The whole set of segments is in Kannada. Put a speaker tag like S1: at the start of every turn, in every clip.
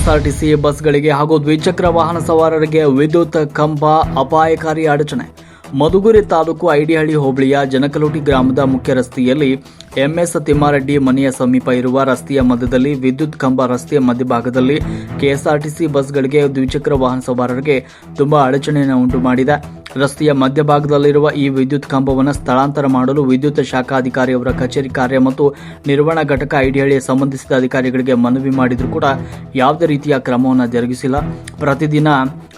S1: ಕೆಎಸ್ಆರ್ಟಿಸಿ ಬಸ್ಗಳಿಗೆ ಹಾಗೂ ದ್ವಿಚಕ್ರ ವಾಹನ ಸವಾರರಿಗೆ ವಿದ್ಯುತ್ ಕಂಬ ಅಪಾಯಕಾರಿ ಅಡಚಣೆ. ಮಧುಗುರಿ ತಾಲೂಕು ಐಡಿಹಳ್ಳಿ ಹೋಬಳಿಯ ಜನಕಲೋಟಿ ಗ್ರಾಮದ ಮುಖ್ಯ ರಸ್ತೆಯಲ್ಲಿ ಎಂಎಸ್ ತಿಮ್ಮಾರೆಡ್ಡಿ ಮನೆಯ ಸಮೀಪ ಇರುವ ರಸ್ತೆಯ ಮಧ್ಯದಲ್ಲಿ ವಿದ್ಯುತ್ ಕಂಬ ರಸ್ತೆಯ ಮಧ್ಯಭಾಗದಲ್ಲಿ ಕೆಎಸ್ಆರ್ಟಿಸಿ ಬಸ್ಗಳಿಗೆ ದ್ವಿಚಕ್ರ ವಾಹನ ಸವಾರರಿಗೆ ತುಂಬಾ ಅಡಚಣೆಯನ್ನು ಉಂಟು ಮಾಡಿದೆ ರಸ್ತೆಯ ಮಧ್ಯಭಾಗದಲ್ಲಿರುವ ಈ ವಿದ್ಯುತ್ ಕಂಬವನ್ನು ಸ್ಥಳಾಂತರ ಮಾಡಲು ವಿದ್ಯುತ್ ಶಾಖಾ ಅಧಿಕಾರಿ ಅವರ ಕಚೇರಿ ಕಾರ್ಯ ಮತ್ತು ನಿರ್ವಹಣಾ ಘಟಕ ಐಡಿಯಲ್ಲಿ ಸಂಬಂಧಿಸಿದ ಅಧಿಕಾರಿಗಳಿಗೆ ಮನವಿ ಮಾಡಿದರೂ ಕೂಡ ಯಾವುದೇ ರೀತಿಯ ಕ್ರಮವನ್ನು ಜರುಗಿಸಿಲ್ಲ. ಪ್ರತಿದಿನ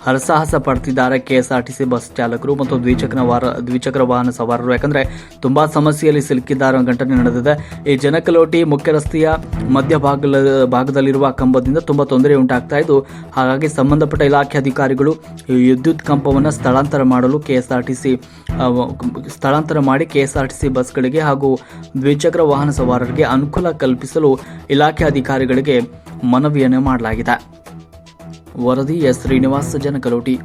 S1: ಹರಸಾಹಸ ಪಡ್ತಿದ್ದಾರೆ ಕೆಎಸ್ಆರ್ಟಿಸಿ ಬಸ್ ಚಾಲಕರು ಮತ್ತು ದ್ವಿಚಕ್ರ ವಾರ, ದ್ವಿಚಕ್ರ ವಾಹನ ಸವಾರರು. ಯಾಕಂದ್ರೆ ತುಂಬಾ ಸಮಸ್ಯೆಯಲ್ಲಿ ಸಿಲುಕಿದ್ದಾರೆ ಘಟನೆ ನಡೆದಿದೆ. ಈ ಜನಕಲೋಟಿ ಮುಖ್ಯ ರಸ್ತೆಯ ಮಧ್ಯ ಭಾಗದಲ್ಲಿರುವ ಕಂಬದಿಂದ ತುಂಬಾ ತೊಂದರೆ ಉಂಟಾಗ್ತಾ ಇದ್ದು, ಹಾಗಾಗಿ ಸಂಬಂಧಪಟ್ಟ ಇಲಾಖೆ ಅಧಿಕಾರಿಗಳು ಈ ವಿದ್ಯುತ್ ಕಂಬವನ್ನು ಸ್ಥಳಾಂತರ ಮಾಡಲು ಕೆಎಸ್ಆರ್ಟಿಸಿ ಸ್ಥಳಾಂತರ ಮಾಡಿ ಕೆಎಸ್ಆರ್ಟಿಸಿ ಬಸ್ಗಳಿಗೆ ಹಾಗೂ ದ್ವಿಚಕ್ರ ವಾಹನ ಸವಾರರಿಗೆ ಅನುಕೂಲ ಕಲ್ಪಿಸಲು ಇಲಾಖೆ ಅಧಿಕಾರಿಗಳಿಗೆ ಮನವಿಯನ್ನು ಮಾಡಲಾಗಿದೆ. वरदी या श्रीनिवास जनकलोटी